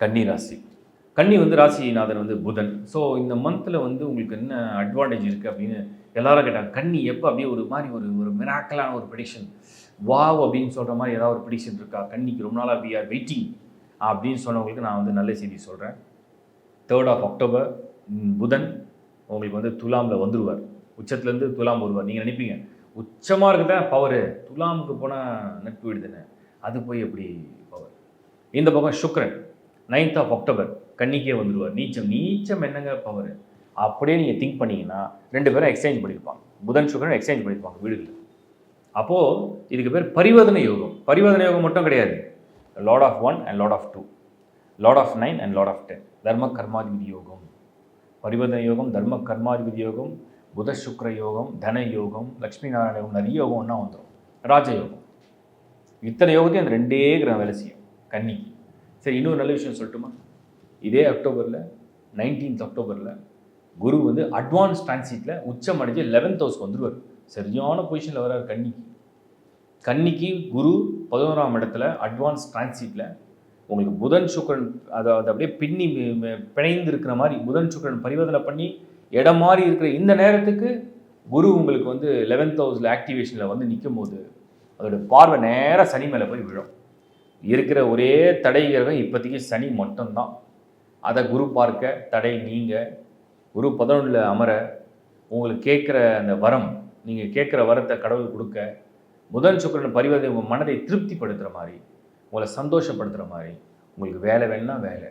கன்னி ராசி. கன்னி வந்து ராசிநாதன் வந்து புதன். ஸோ இந்த மந்தில் வந்து உங்களுக்கு என்ன அட்வான்டேஜ் இருக்குது அப்படின்னு எல்லாரும் கேட்டாங்க. கன்னி எப்போ அப்படியே ஒரு மாதிரி ஒரு ஒரு மிராக்கலான ஒரு ப்ரிடிக்ஷன் வாவ் அப்படின்னு சொல்கிற மாதிரி ஏதாவது ஒரு ப்ரிடிக்ஷன் இருக்கா? கன்னிக்கு ரொம்ப நாளாக வி ஆர் வெயிட்டிங் அப்படின்னு சொன்னவங்களுக்கு நான் வந்து நல்ல செய்தி சொல்கிறேன் தேர்ட் ஆஃப் அக்டோபர் புதன் உங்களுக்கு வந்து துலாமில் வந்துடுவார் உச்சத்துலேருந்து துலாம் வருவார். நீங்கள் நினைப்பீங்க உச்சமாக இருக்குதா? பவரு துலாமுக்கு போனால் நட்பு விடுதுன்னு. அது போய் எப்படி பவர் இந்த பக்கம் சுக்ரன் நைன்த் ஆஃப் அக்டோபர் கன்னிக்கே வந்துடுவார் நீச்சம் நீச்சம் என்னங்க பவர் அப்படியே நீங்கள் திங்க் பண்ணீங்கன்னா ரெண்டு பேரும் எக்ஸ்சேஞ்ச் பண்ணியிருப்பாங்க புதன் சுக்கரன் எக்ஸ்சேஞ்ச் பண்ணியிருப்பாங்க வீடுகளில். அப்போது இதுக்கு பேர் பரிவர்த்தனை யோகம். பரிவர்த்தனை யோகம் மட்டும் கிடையாது. Lord of one and lord of two lord of nine and lord of ten தர்ம கர்மாதிபதி யோகம். பரிவர்த்தனை யோகம் தர்ம கர்மாதிபதி யோகம் புத சுக்கர யோகம் தன யோகம் லக்ஷ்மி நாராயண யோகம் நிறைய யோகம்னா வந்துடும் ராஜயோகம் இத்தனை யோகத்தையும் அந்த ரெண்டே கிரகம் வேலை செய்யும். கன்னிக்கு. சரி இன்னொரு நல்ல விஷயம் சொல்லட்டுமா? இதே அக்டோபரில் நைன்டீன்த் அக்டோபரில் குரு வந்து அட்வான்ஸ் டிரான்சிட்டில் உச்சம் அடைஞ்சு லெவன்த் ஹவுஸ்க்கு வந்துடுவார் சரியான பொசிஷனில் வர்றார் கன்னிக்கு. கன்னிக்கு குரு பதினோராம் இடத்துல அட்வான்ஸ் டிரான்சிட்டில் உங்களுக்கு புதன் சுக்கரன் அதாவது அப்படியே பின்னி பிணைந்து இருக்கிற மாதிரி புதன் சுக்கரன் பரிவர்த்தனை பண்ணி இடம் மாறி இருக்கிற இந்த நேரத்துக்கு குரு உங்களுக்கு வந்து லெவன்த் ஹவுஸில் ஆக்டிவேஷனில் வந்து நிற்கும் போது அதோட பார்வை நேராக சனி மேலே போய் விழும். இருக்கிற ஒரே தடை கிரகம் இப்போதைக்கு சனி மட்டும்தான். அதை குரு பார்க்க தடை நீங்கள் குரு பதினொன்றில் அமர உங்களுக்கு கேட்குற அந்த வரம் நீங்கள் கேட்குற வரத்தை கடவுள் கொடுக்க முதல் சுக்கிரன் பரிவர்த்தனை உங்கள் மனதை திருப்திப்படுத்துகிற மாதிரி உங்களை சந்தோஷப்படுத்துகிற மாதிரி உங்களுக்கு வேலை வேணும்னா வேலை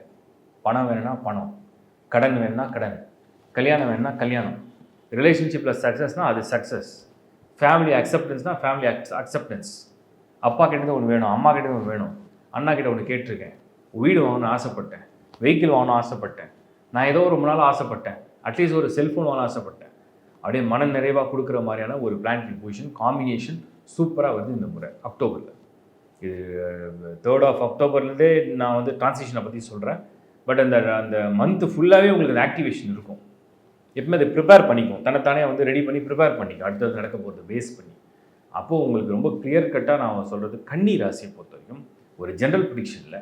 பணம் வேணும்னா பணம் கடன் வேணும்னா கடன் கல்யாணம் வேணும்னா கல்யாணம். ரிலேஷன்ஷிப்பில் சக்ஸஸ்னால் அது சக்ஸஸ் ஃபேமிலி அக்செப்டன்ஸ்னால் ஃபேமிலி அக்செப்டன்ஸ் அப்பா கிட்டேருந்து ஒன்று வேணும் அம்மா கிட்டேருந்து ஒன்று வேணும். அண்ணா கிட்ட ஒன்று கேட்டிருக்கேன். வீடு வாங்கணும்னு ஆசைப்பட்டேன். வெஹிக்கிள் வாங்கணும்னு ஆசைப்பட்டேன். நான் ஏதோ ரொம்ப நாள் ஆசைப்பட்டேன். அட்லீஸ்ட் ஒரு செல்ஃபோன் வாங்கணும்னு ஆசைப்பட்டேன். அப்படியே மன நிறைவாக கொடுக்குற மாதிரியான ஒரு பிளான் பொசிஷன் காம்பினேஷன் சூப்பராக வருது இந்த முறை அக்டோபரில் இது தேர்ட் ஆஃப் அக்டோபர்லேருந்தே நான் வந்து டிரான்ஸ்லேஷனை பற்றி சொல்கிறேன் பட் அந்த அந்த மந்த் ஃபுல்லாகவே உங்களுக்கு அந்த ஆக்டிவேஷன் இருக்கும். எப்பவுமே அதை ப்ரிப்பேர் பண்ணிக்கும் தன்னைத்தானே வந்து ரெடி பண்ணி ப்ரிப்பேர் பண்ணிக்கும் அடுத்தது நடக்க போகிறது பேஸ் பண்ணி. அப்போது உங்களுக்கு ரொம்ப கிளியர் கட்டாக நான் சொல்கிறது கன்னி ராசியை பொறுத்த வரைக்கும் ஒரு ஜென்ரல் ப்ரிடிக்ஷனில்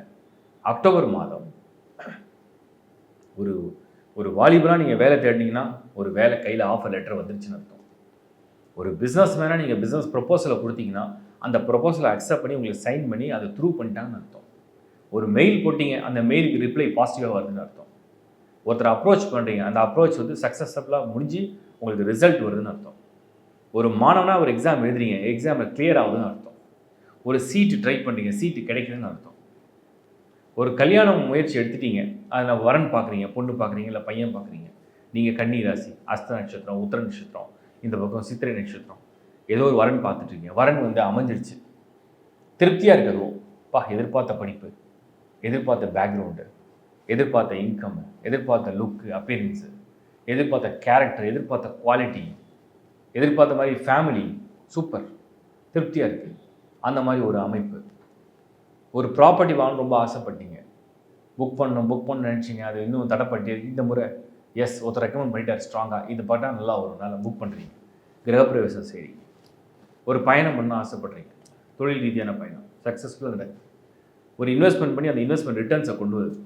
அக்டோபர் மாதம் ஒரு ஒரு வாலிபராக நீங்கள் வேலை தேடினீங்கன்னா ஒரு வேலை கையில் ஆஃபர் லெட்டர் வந்துருச்சுன்னு அர்த்தம். ஒரு பிஸ்னஸ் மேனாக நீங்கள் பிஸ்னஸ் ப்ரொப்போசலை கொடுத்தீங்கன்னா அந்த ப்ரொப்போசலை அக்செப்ட் பண்ணி உங்களுக்கு சைன் பண்ணி அதை த்ரூ பண்ணிட்டாங்கன்னு அர்த்தம். ஒரு மெயில் போட்டிங்க அந்த மெயிலுக்கு ரிப்ளை பாசிட்டிவாக வருதுன்னு அர்த்தம். ஒருத்தர் அப்ரோச் பண்ணுறீங்க அந்த அப்ரோச் வந்து சக்ஸஸ்ஃபுல்லாக முடிஞ்சு உங்களுக்கு ரிசல்ட் வருதுன்னு அர்த்தம். ஒரு மாணவனாக ஒரு எக்ஸாம் எழுதுறீங்க எக்ஸாமில் கிளியர் ஆகுதுன்னு அர்த்தம். ஒரு சீட்டு ட்ரை பண்ணுறீங்க சீட்டு கிடைக்குதுன்னு அர்த்தம். ஒரு கல்யாணம் முயற்சி எடுத்துட்டீங்க அதில் வரன் பார்க்குறீங்க பொண்ணு பார்க்குறீங்க இல்லை பையன் பார்க்குறீங்க. நீங்கள் கன்னி ராசி அஸ்த நட்சத்திரம் உத்திர நட்சத்திரம் இந்த பக்கம் சித்திரை நட்சத்திரம். ஏதோ ஒரு வரன் பார்த்துட்ருக்கீங்க வரன் வந்து அமைஞ்சிருச்சு. திருப்தியாக இருக்கிறதோ பா எதிர்பார்த்த படிப்பு எதிர்பார்த்த பேக்ரவுண்டு எதிர்பார்த்த இன்கம் எதிர்பார்த்த லுக்கு அப்பியரன்ஸு எதிர்பார்த்த கேரக்டர் எதிர்பார்த்த குவாலிட்டி எதிர்பார்த்த மாதிரி ஃபேமிலி சூப்பர் திருப்தியாக இருக்குது அந்த மாதிரி ஒரு அமைப்பு. ஒரு ப்ராப்பர்ட்டி வாங்க ரொம்ப ஆசைப்பட்டீங்க. புக் பண்ணணும் புக் பண்ண நினச்சிங்க. அது இன்னும் தடைப்பட்டு இந்த முறை எஸ் ஒருத்தர் ரெக்கமெண்ட் பண்ணிட்டார் ஸ்ட்ராங்காக இது பார்த்தா நல்லா வரும். நல்லா புக் பண்ணுறீங்க கிரகப்பிரவேசம் செய்கிறீங்க ஒரு பயணம் பண்ண ஆசைப்பட்றீங்க. தொழில் ரீதியான பயணம். சக்ஸஸ்ஃபுல்லாக நடக்குது. ஒரு இன்வெஸ்ட்மெண்ட் பண்ணி அந்த இன்வெஸ்ட்மெண்ட் ரிட்டர்ன்ஸை கொண்டு வருது.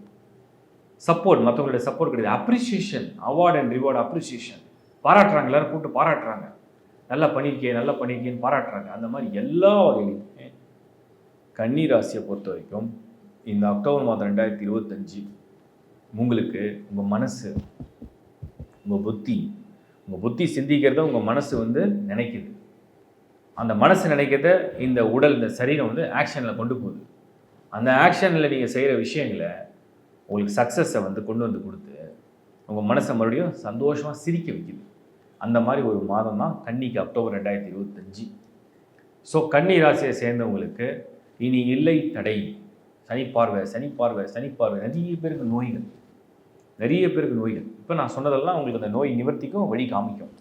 சப்போர்ட் மற்றவங்களுடைய சப்போர்ட் கிடையாது. Appreciation award and reward appreciation பாராட்டுறாங்க எல்லாரும் கூப்பிட்டு பாராட்டுறாங்க. நல்லா பண்ணியிருக்கே நல்லா பண்ணியிருக்கேன்னு பாராட்டுறாங்க. அந்த மாதிரி எல்லா வகையிலையுமே கன்னி ராசியை பொறுத்த வரைக்கும் இந்த அக்டோபர் மாதம் ரெண்டாயிரத்தி இருபத்தஞ்சி உங்களுக்கு உங்கள் மனசு உங்கள் புத்தி உங்கள் புத்தி சிந்திக்கிறத உங்கள் மனசு வந்து நினைக்குது. அந்த மனசு நினைக்கிறத இந்த உடல் இந்த சரீரம் வந்து ஆக்ஷனில் கொண்டு போகுது. அந்த ஆக்ஷனில் நீங்கள் செய்கிற விஷயங்களை உங்களுக்கு சக்ஸஸை வந்து கொண்டு வந்து கொடுத்து உங்கள் மனசை மறுபடியும் சந்தோஷமாக சிரிக்க வைக்குது. அந்த மாதிரி ஒரு மாதம் தான் கன்னிக்கு அக்டோபர் ரெண்டாயிரத்தி இருபத்தஞ்சி. ஸோ கன்னி ராசியை சேர்ந்தவங்களுக்கு இனி இல்லை தடை. சனி பார்வை சனி பார்வை சனி பார்வை நிறைய பேருக்கு நோய்கள். நிறைய பேருக்கு நோய்கள். இப்போ நான் சொன்னதெல்லாம் உங்களுக்கு அந்த நோய் நிவர்த்திக்கும் வழி காமிக்கும்.